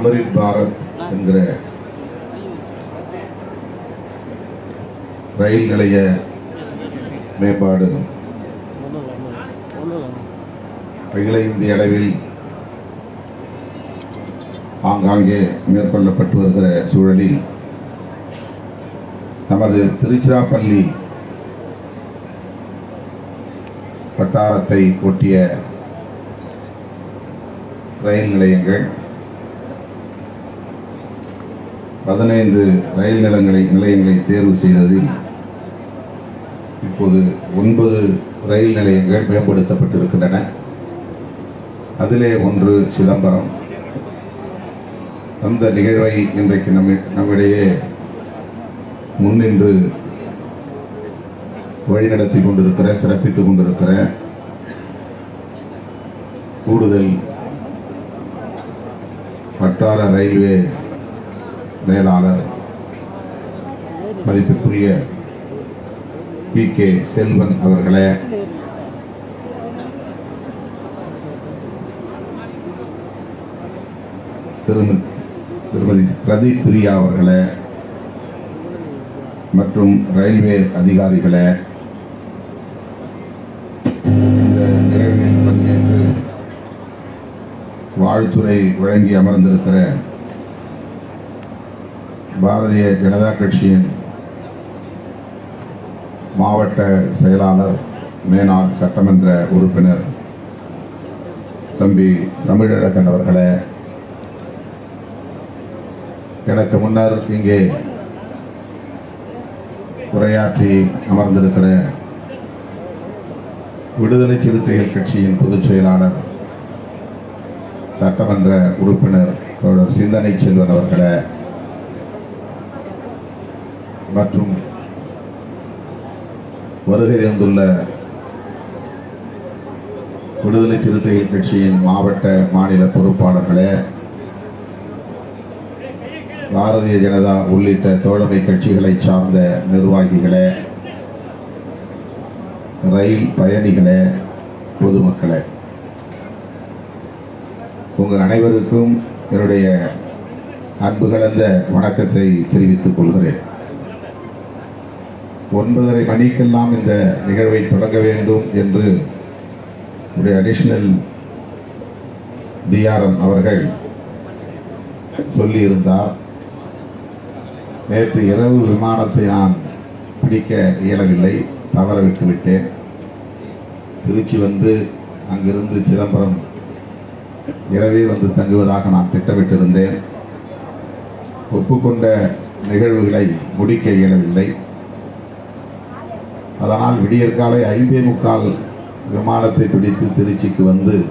அமரித் பாரத் என்கிற ரயில் நிலைய மேம்பாடு. அகில இந்திய அளவில் ஆங்காங்கே மேற்கொள்ளப்பட்டு வருகிற சூழலில் நமது திருச்சிராப்பள்ளி வட்டாரத்தை ஒட்டிய ரயில் நிலையங்கள் பதினைந்து ரயில் நிலங்களை நிலையங்களை தேர்வு செய்ததில் இப்போது ஒன்பது ரயில் நிலையங்கள் மேம்படுத்தப்பட்டிருக்கின்றன. அதிலே ஒன்று சிதம்பரம். அந்த நிகழ்வை இன்றைக்கு நம்ம நம்மிடையே முன்னின்று வழிநடத்தி கொண்டிருக்கிற சிறப்பித்துக் கொண்டிருக்கிற கூடுதல் வட்டார ரயில்வே மேலாளர் மதிப்பிற்குரிய பி கே செல்வன் அவர்களே. திருமதி திருமதி பிரதீப் பிரியா அவர்களே மற்றும் ரயில்வே அதிகாரிகளே. இந்த நிகழ்வில் பங்கேற்று வாழ்த்துறை வழங்கி அமர்ந்திருக்கிற பாரதிய ஜனதா கட்சியின் மாவட்ட செயலாளர் மேனாள் சட்டமன்ற உறுப்பினர் தம்பி தமிழழகன் அவர்களே எனக்கு முன்னர் இங்கே உரையாற்றி அமர்ந்திருக்கிற விடுதலை சிறுத்தைகள் கட்சியின் பொதுச் செயலாளர் சட்டமன்ற உறுப்பினர் தோழர் சிந்தனை செல்வன் அவர்களே மற்றும் வருகை தந்துள்ள விடுதலை சிறுத்தைகள் கட்சியின் மாவட்ட மாநில பொறுப்பாளர்களே பாரதிய ஜனதா உள்ளிட்ட தோழமை கட்சிகளை சார்ந்த நிர்வாகிகளே ரயில் பயணிகளே பொதுமக்களே. உங்கள் அனைவருக்கும் என்னுடைய அன்பு கலந்த வணக்கத்தை தெரிவித்துக் கொள்கிறேன். ஒன்பதரை மணிக்கெல்லாம் இந்த நிகழ்வை தொடங்க வேண்டும் என்று உடைய அடிஷனல் டிஆர்எம் அவர்கள் சொல்லியிருந்தார். நேற்று இரவு விமானத்தை நான் பிடிக்க இயலவில்லை தவற விட்டுவிட்டேன். திருச்சி வந்து அங்கிருந்து சிதம்பரம் இரவே வந்து தங்குவதாக நான் திட்டமிட்டிருந்தேன். ஒப்புக்கொண்ட நிகழ்வுகளை முடிக்க இயலவில்லை. அதனால் விடியற்காலை ஐந்தே முக்கால் விமானத்தை பிடித்து திருச்சிக்கு வந்து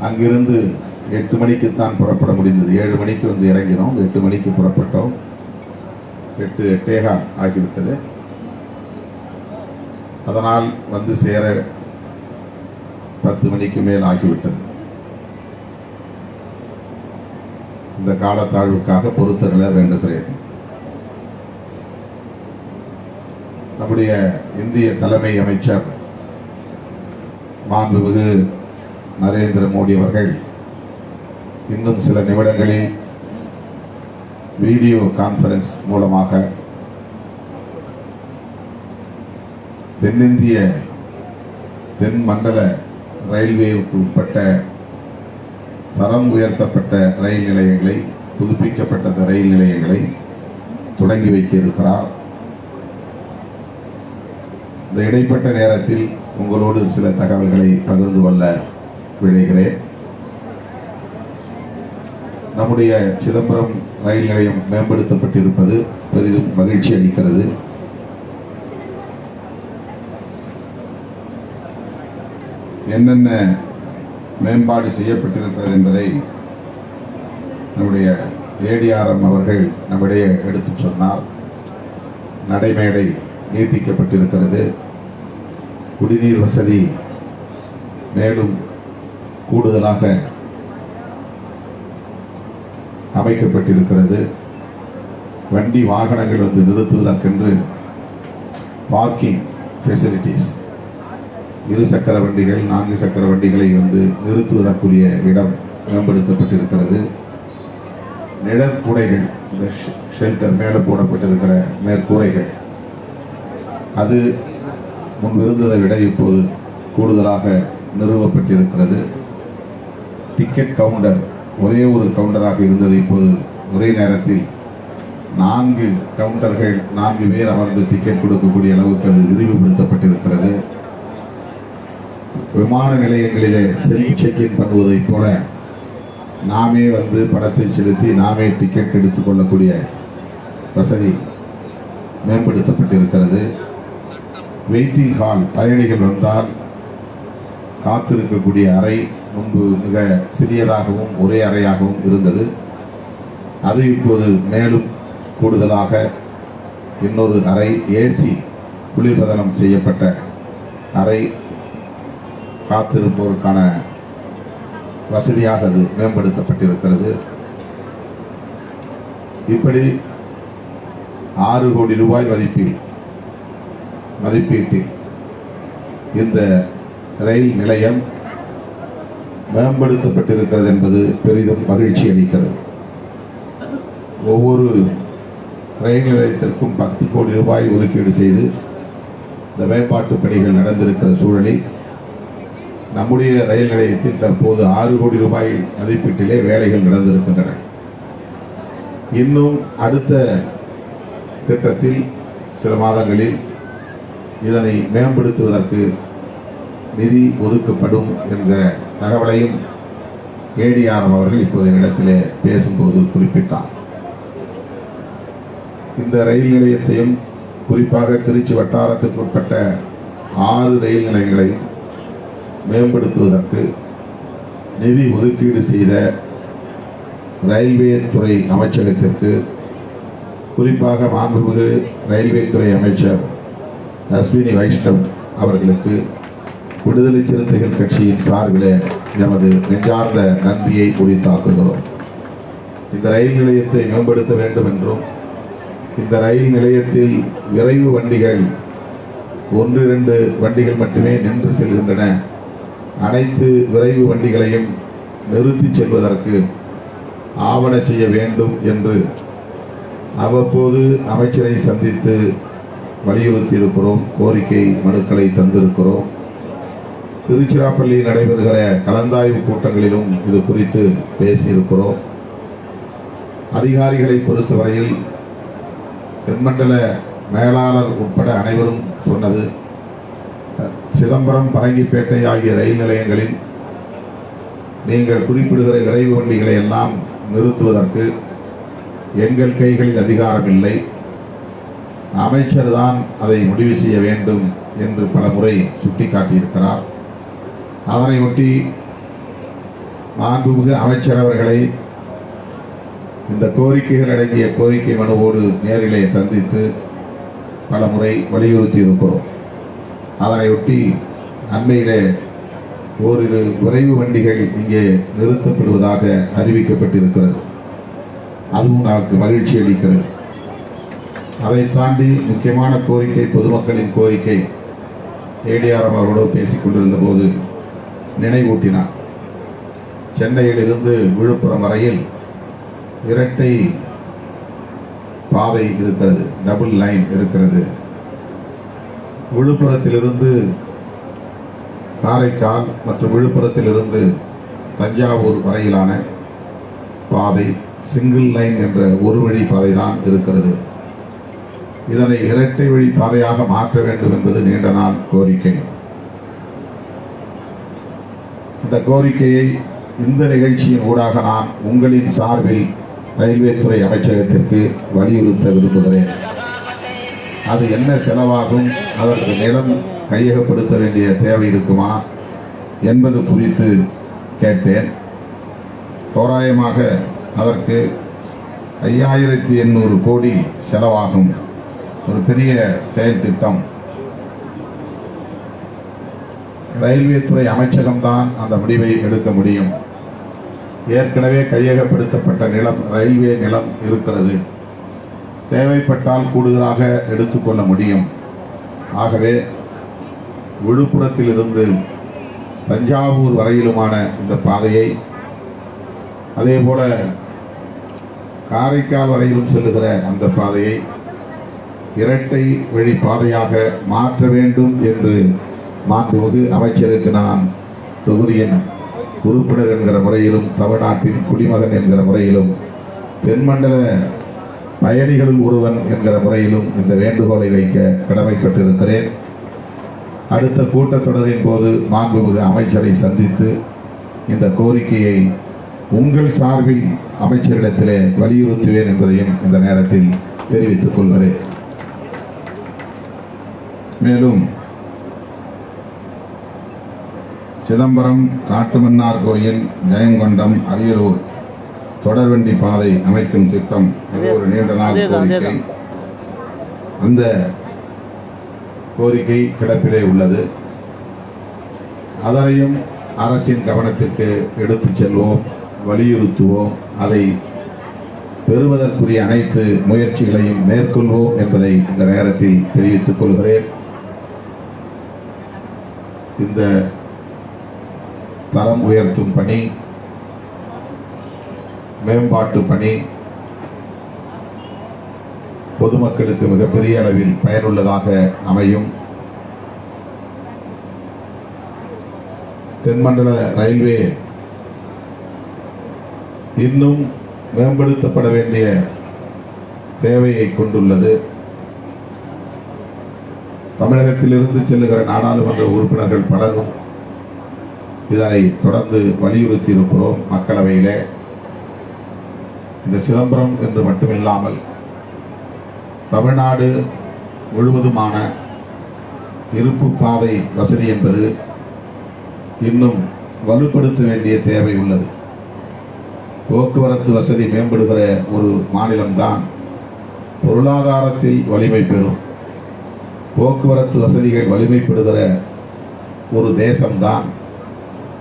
அங்கிருந்து எட்டு மணிக்குத்தான் புறப்பட முடிந்தது. ஏழு மணிக்கு வந்து இறங்கினோம். எட்டு மணிக்கு புறப்பட்டோம். எட்டு எட்டேகா ஆகிவிட்டது. அதனால் வந்து சேர பத்து மணிக்கு மேல் ஆகிவிட்டது. இந்த காலத்தாழ்வுக்காக பொறுத்தருள வேண்டுகிறேன். நம்முடைய இந்திய தலைமை அமைச்சர் மாண்புமிகு நரேந்திர மோடி அவர்கள் இன்னும் சில நிமிடங்களில் வீடியோ கான்பரன்ஸ் மூலமாக தென்னிந்திய தென் மண்டல ரயில்வேவுக்கு உட்பட்ட தரம் உயர்த்தப்பட்ட ரயில் நிலையங்களை புதுப்பிக்கப்பட்ட ரயில் நிலையங்களை தொடங்கி வைக்க இருக்கிறார். இந்த இடைப்பட்ட நேரத்தில் உங்களோடு சில தகவல்களை பகிர்ந்து கொள்ள விழைகிறேன். நம்முடைய சிதம்பரம் ரயில் நிலையம் மேம்படுத்தப்பட்டிருப்பது பெரிதும் மகிழ்ச்சி அளிக்கிறது. என்னென்ன மேம்பாடு செய்யப்பட்டிருக்கிறது என்பதை நம்முடைய ஏடிஆர்எம் அவர்கள் நம்மிடையே எடுத்துச் சொன்னார் நடைமேடை நீட்டிக்கப்பட்டிருக்கிறது. குடிநீர் வசதி மேலும் கூடுதலாக அமைக்கப்பட்டிருக்கிறது. வண்டி வாகனங்கள் வந்து நிறுத்துவதற்கென்று பார்க்கிங் ஃபெசிலிட்டிஸ் இரு சக்கர வண்டிகள் நான்கு சக்கர வண்டிகளை வந்து நிறுத்துவதற்குரிய இடம் மேம்படுத்தப்பட்டிருக்கிறது. நிழற்கூடைகள் இந்த ஷெல்டர் மேலே போடப்பட்டிருக்கிற மேற்கூரைகள். அது முன்பு இருந்ததை விட இப்போது கூடுதலாக நிறுவப்பட்டிருக்கிறது. டிக்கெட் கவுண்டர் ஒரே ஒரு கவுண்டராக இருந்தது இப்போது ஒரே நேரத்தில். நான்கு கவுண்டர்கள் நான்கு பேர் அமர்ந்து டிக்கெட் கொடுக்கக்கூடிய அளவுக்கு அது விரிவுபடுத்தப்பட்டிருக்கிறது. விமான நிலையங்களிலே செல்ஃப் செக்இன் பண்ணுவதைப் போல நாமே வந்து படத்தில் செலுத்தி நாமே டிக்கெட் எடுத்துக்கொள்ளக்கூடிய வசதி மேம்படுத்தப்பட்டிருக்கிறது. வெயிட்டிங் ஹால் பயணிகள் வந்தால் காத்திருக்கக்கூடிய அறை முன்பு மிக சிறியதாகவும் ஒரே அறையாகவும் இருந்தது. அது இப்போது மேலும் கூடுதலாக இன்னொரு அறை ஏசி குளிர்பதனம் செய்யப்பட்ட அறை காத்திருப்போருக்கான வசதியாக அது மேம்படுத்தப்பட்டிருக்கிறது. இப்படி ஆறு கோடி ரூபாய் மதிப்பில் மதிப்பீட்டில் இந்த ரயில் நிலையம் மேம்படுத்தப்பட்டிருக்கிறது என்பது பெரிதும் மகிழ்ச்சி அளிக்கிறது. ஒவ்வொரு ரயில் நிலையத்திற்கும் பத்து கோடி ரூபாய் ஒதுக்கீடு செய்து இந்த மேம்பாட்டு பணிகள் நடந்திருக்கிற சூழலில் நம்முடைய ரயில் நிலையத்தில் தற்போது ஆறு கோடி ரூபாய் மதிப்பீட்டிலே வேலைகள் நடந்திருக்கின்றன. இன்னும் அடுத்த திட்டத்தில் சில மாதங்களில் இதனை மேம்படுத்துவதற்கு நிதி ஒதுக்கப்படும் என்ற தகவலையும் ஏடிஆர்எம் அவர்கள் இப்போது இடத்திலே பேசும்போது குறிப்பிட்டார். இந்த ரயில் நிலையத்தையும் குறிப்பாக திருச்சி வட்டாரத்திற்கு உட்பட்ட ஆறு ரயில் நிலையங்களையும் மேம்படுத்துவதற்கு நிதி ஒதுக்கீடு செய்த ரயில்வே துறை அமைச்சகத்திற்கு குறிப்பாக மாண்புமிகு ரயில்வே துறை அமைச்சர் அஸ்வினி வைஷ்ணவ் அவர்களுக்கு விடுதலை சிறுத்தைகள் கட்சியின் சார்பில் எமது நெஞ்சார்ந்த நன்றியை உரித்தாக்குகிறோம். இந்த ரயில் நிலையத்தை மேம்படுத்த வேண்டும் என்றும் இந்த ரயில் நிலையத்தில் விரைவு வண்டிகள் ஒன்று இரண்டு வண்டிகள் மட்டுமே நின்று செல்கின்றன. அனைத்து விரைவு வண்டிகளையும் நிறுத்தி செல்வதற்கு ஆவண செய்ய வேண்டும் என்று அவ்வப்போது அமைச்சரை சந்தித்து வலியுறுத்தி இருக்கிறோம் கோரிக்கை மனுக்களை தந்திருக்கிறோம். திருச்சிராப்பள்ளியில் நடைபெறுகிற கலந்தாய்வு கூட்டங்களிலும் இது குறித்து பேசியிருக்கிறோம். அதிகாரிகளை பொறுத்தவரையில் தென்மண்டல மேலாளர் உட்பட அனைவரும் சொன்னது சிதம்பரம் பரங்கிப்பேட்டை ஆகிய ரயில் நிலையங்களில் நீங்கள் குறிப்பிடுகிற விரைவு வண்டிகளை எல்லாம் நிறுத்துவதற்கு எங்கள் கைகளில் அதிகாரம் இல்லை. அமைச்சர் தான் அதை முடிவு செய்ய வேண்டும் என்று பல முறை சுட்டிக்காட்டியிருக்கிறார். அதனை ஒட்டி மாண்புமிகு அமைச்சர் அவர்களை இந்த கோரிக்கைகள் அடங்கிய கோரிக்கை மனுவோடு நேரிலே சந்தித்து பல முறை வலியுறுத்தி இருக்கிறோம் அதனையொட்டி அண்மையிலே ஓரிரு விரைவு வண்டிகள் இங்கே நிறுத்தப்படுவதாக அறிவிக்கப்பட்டிருக்கிறது. அதுவும் நமக்கு மகிழ்ச்சி அளிக்கிறது. அதை தாண்டி முக்கியமான கோரிக்கை பொதுமக்களின் கோரிக்கை. ஏடிஆர்எம் அவர்களோடு பேசிக் கொண்டிருந்த போது நினைவூட்டினார். சென்னையிலிருந்து விழுப்புரம் வரையில் இரட்டை பாதை இருக்கிறது டபுள் லைன் இருக்கிறது. விழுப்புரத்திலிருந்து காரைக்கால் மற்றும் விழுப்புரத்திலிருந்து தஞ்சாவூர் வரையிலான பாதை சிங்கிள் லைன் என்ற ஒரு வழி பாதை தான் இருக்கிறது. இதனை இரட்டை வழி பாதையாக மாற்ற வேண்டும் என்பது நீண்ட நாள் கோரிக்கை. இந்த கோரிக்கையை இந்த நிகழ்ச்சியின் ஊடாக நான் உங்களின் சார்பில் ரயில்வே துறை அமைச்சகத்திற்கு வலியுறுத்த விரும்புகிறேன். அது என்ன செலவாகும் அதற்கு நிலம் கையகப்படுத்த வேண்டிய தேவை இருக்குமா என்பது குறித்து கேட்டேன். தோராயமாக அதற்கு ஐயாயிரத்தி எண்ணூறு கோடி செலவாகும். ஒரு பெரிய செயல் திட்டம். ரயில்வே துறை அமைச்சகம்தான் அந்த முடிவை எடுக்க முடியும். ஏற்கனவே கையகப்படுத்தப்பட்ட நிலம் ரயில்வே நிலம் இருக்கிறது. தேவைப்பட்டால் கூடுதலாக எடுத்துக்கொள்ள முடியும். ஆகவே விழுப்புரத்திலிருந்து தஞ்சாவூர் வரையிலுமான இந்த பாதையை அதே போல காரைக்கால் வரையிலும் செல்லுகிற அந்த பாதையை இரட்டை வழி பாதையாக மாற்ற வேண்டும் என்று மாண்புமிகு அமைச்சருக்கு நான் தொகுதியின் உறுப்பினர் என்கிற முறையிலும் தமிழ்நாட்டின் குடிமகன் என்கிற முறையிலும் தென்மண்டல பயணிகளில் ஒருவன் என்கிற முறையிலும் இந்த வேண்டுகோளை வைக்க கடமைப்பட்டிருக்கிறேன். அடுத்த கூட்டத்தொடரின் போது மாண்புமிகு அமைச்சரை சந்தித்து இந்த கோரிக்கையை உங்கள் சார்பில் அமைச்சரிடத்திலே வலியுறுத்துவேன் என்பதையும் இந்த நேரத்தில் தெரிவித்துக் கொள்கிறேன். மேலும் சிதம்பரம் காட்டுமன்னார் கோயில் ஜெயங்கொண்டம் அரியலூர் தொடர்வண்டி பாதை அமைக்கும் திட்டம் அது ஒரு நீண்ட நாள் கோரிக்கை. அந்த கோரிக்கை கிடப்பிலே உள்ளது. அதனையும் அரசின் கவனத்திற்கு எடுத்துச் செல்வோம் வலியுறுத்துவோம். அதை பெறுவதற்குரிய அனைத்து முயற்சிகளையும் மேற்கொள்வோம் என்பதை இந்த நேரத்தில் தெரிவித்துக் கொள்கிறேன். இந்த தரம் உயர்த்தும் பணி மேம்பாட்டு பணி பொதுமக்களுக்கு மிகப்பெரிய அளவில் பயனுள்ளதாக அமையும். தென்மண்டல ரயில்வே இன்னும் மேம்படுத்தப்பட வேண்டிய தேவையை கொண்டுள்ளது. தமிழகத்திலிருந்து செல்லுகிற நாடாளுமன்ற உறுப்பினர்கள் பலரும் இதனை தொடர்ந்து வலியுறுத்தி இருக்கிறோம் மக்களவையிலே. இந்த சிதம்பரம் என்று மட்டுமில்லாமல் தமிழ்நாடு முழுவதுமான இருப்பு பாதை வசதி என்பது இன்னும் வலுப்படுத்த வேண்டிய தேவை உள்ளது. போக்குவரத்து வசதி மேம்படுகிற ஒரு மாநிலம்தான் பொருளாதாரத்தில் வலிமை பெறும். போக்குவரத்து வசதிகள் வலிமைப்படுகிற ஒரு தேசம்தான்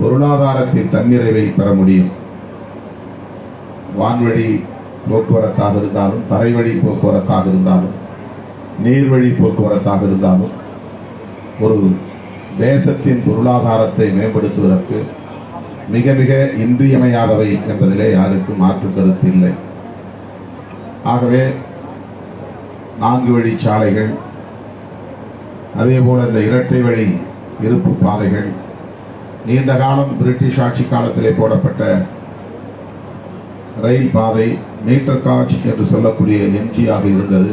பொருளாதாரத்தின் தன்னிறைவை பெற முடியும். வான்வழி போக்குவரத்தாக இருந்தாலும் தரைவழி போக்குவரத்தாக இருந்தாலும் நீர்வழி போக்குவரத்தாக இருந்தாலும் ஒரு தேசத்தின் பொருளாதாரத்தை மேம்படுத்துவதற்கு மிக மிக இன்றியமையாதவை என்பதிலே யாருக்கும் மாற்று கருத்து இல்லை. ஆகவே நான்கு வழி சாலைகள் அதே போல இந்த இரட்டை வழி இருப்பு பாதைகள் நீண்ட காலம் பிரிட்டிஷ் ஆட்சி காலத்திலே போடப்பட்ட ரயில் பாதை மீட்டர் காட்ச் என்று சொல்லக்கூடிய எம்ஜிஆக இருந்தது.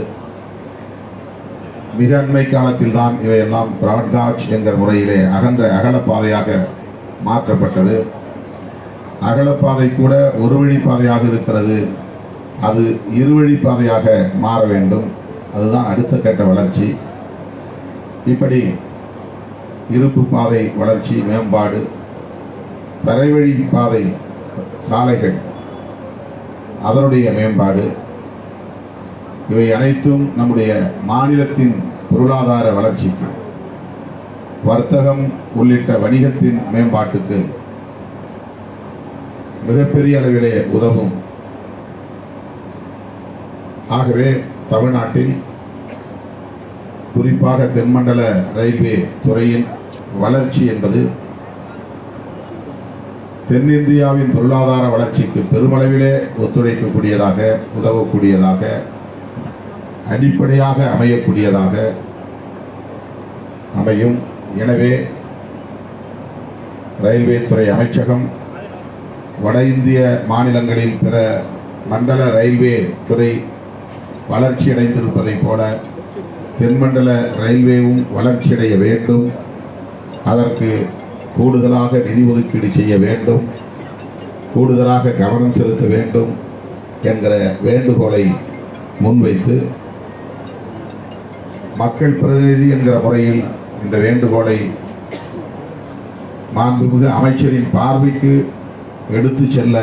மிக அண்மை காலத்தில் தான் இவையெல்லாம் பிராட்காட்ச் என்கிற முறையிலே அகன்ற அகலப்பாதையாக மாற்றப்பட்டது. அகலப்பாதை கூட ஒரு வழி பாதையாக இருக்கிறது. அது இருவழி பாதையாக மாற வேண்டும். அதுதான் அடுத்த கட்ட வளர்ச்சி. இப்படி இருப்பு பாதை வளர்ச்சி மேம்பாடு தரைவழி பாதை சாலைகள் அதனுடைய மேம்பாடு இவை அனைத்தும் நம்முடைய மாநிலத்தின் பொருளாதார வளர்ச்சிக்கு வர்த்தகம் உள்ளிட்ட வணிகத்தின் மேம்பாட்டுக்கு மிகப்பெரிய அளவிலே உதவும். ஆகவே தமிழ்நாட்டில் குறிப்பாக தென்மண்டல ரயில்வே துறையின் வளர்ச்சி என்பது தென்னிந்தியாவின் பொருளாதார வளர்ச்சிக்கு பெருமளவிலே ஒத்துழைக்கக்கூடியதாக உதவக்கூடியதாக அடிப்படையாக அமையக்கூடியதாக அமையும். எனவே ரயில்வே துறை அமைச்சகம் வட இந்திய மாநிலங்களில் பிற மண்டல ரயில்வே துறை வளர்ச்சியடைந்திருப்பதைப் போல தென்மண்டல ரயில்வேவும் வளர்ச்சியடைய வேண்டும். அதற்கு கூடுதலாக நிதி ஒதுக்கீடு செய்ய வேண்டும். கூடுதலாக கவனம் செலுத்த வேண்டும் என்கிற வேண்டுகோளை முன்வைத்து மக்கள் பிரதிநிதி என்கிற முறையில் இந்த வேண்டுகோளை மாண்புமிகு அமைச்சரின் பார்வைக்கு எடுத்து செல்ல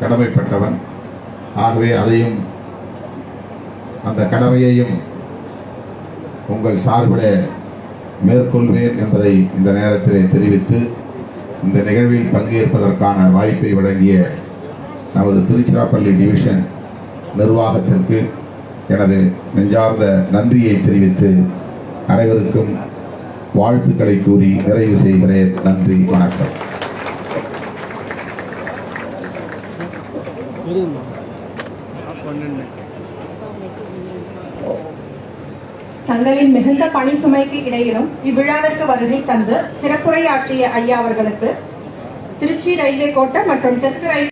கடமைப்பட்டவன். ஆகவே அதையும் அந்த கடமையையும் உங்கள் சார்பிட மேற்கொள்வேன் என்பதை இந்த நேரத்திலே தெரிவித்து இந்த நிகழ்வில் பங்கேற்பதற்கான வாய்ப்பை வழங்கிய நமது திருச்சிராப்பள்ளி டிவிஷன் நிர்வாகத்திற்கு எனது நெஞ்சார்ந்த நன்றியை தெரிவித்து அனைவருக்கும் வாழ்த்துக்களை கூறி நிறைவு செய்கிறேன். நன்றி வணக்கம். தங்களின் மிகுந்த பணி சுமைக்கு இடையிலும் இவ்விழாவிற்கு வருகை தந்து சிறப்புரையாற்றிய ஐயா அவர்களுக்கு திருச்சி ரயில்வே கோட்டம் மற்றும் தெற்கு ரயில்